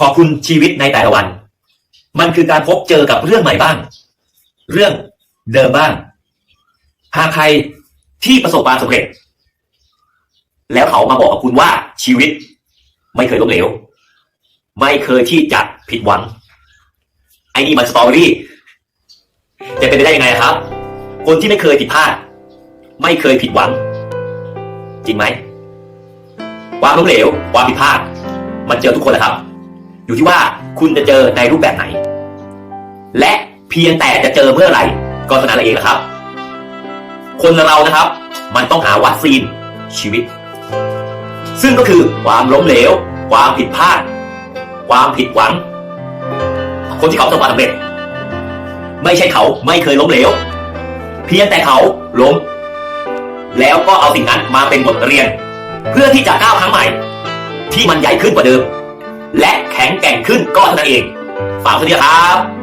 ขอบคุณชีวิตในแต่ละวัน มันคือการพบเจอกับเรื่องใหม่บ้าง เรื่องเดิมบ้าง หากใครที่ประสบความสำเร็จ แล้วเขามาบอกกับคุณว่าชีวิต ไม่เคยล้มเหลว ไม่เคยที่จะผิดหวัง ไอ้นี่มันสตอรี่จะเป็นไปได้ยังไงครับ คนที่ไม่เคยผิดพลาด ไม่เคยผิดหวัง จริงไหมความล้มเหลว ความผิดพลาด มันเจอทุกคนแหละครับ อยู่ที่ว่าคุณจะเจอในรูปแบบไหน และเพียงแต่จะเจอเมื่อไหร่ก็เท่านั้นเองนะครับ คนเรานะครับ มันต้องหาวัคซีนชีวิต ซึ่งก็คือความล้มเหลว ความผิดพลาด ความผิดหวัง คนที่เขาประสบความสำเร็จ ไม่ใช่เขาไม่เคยล้มเหลว เพียงแต่เขาล้ม แล้วก็เอาสิ่งนั้นมาเป็นบทเรียน เพื่อที่จะก้าวครั้งใหม่ ที่มันใหญ่ขึ้นกว่าเดิม และแข็งแกร่งขึ้นก็เท่านั้นเองฝากเพื่อนด้วยครับ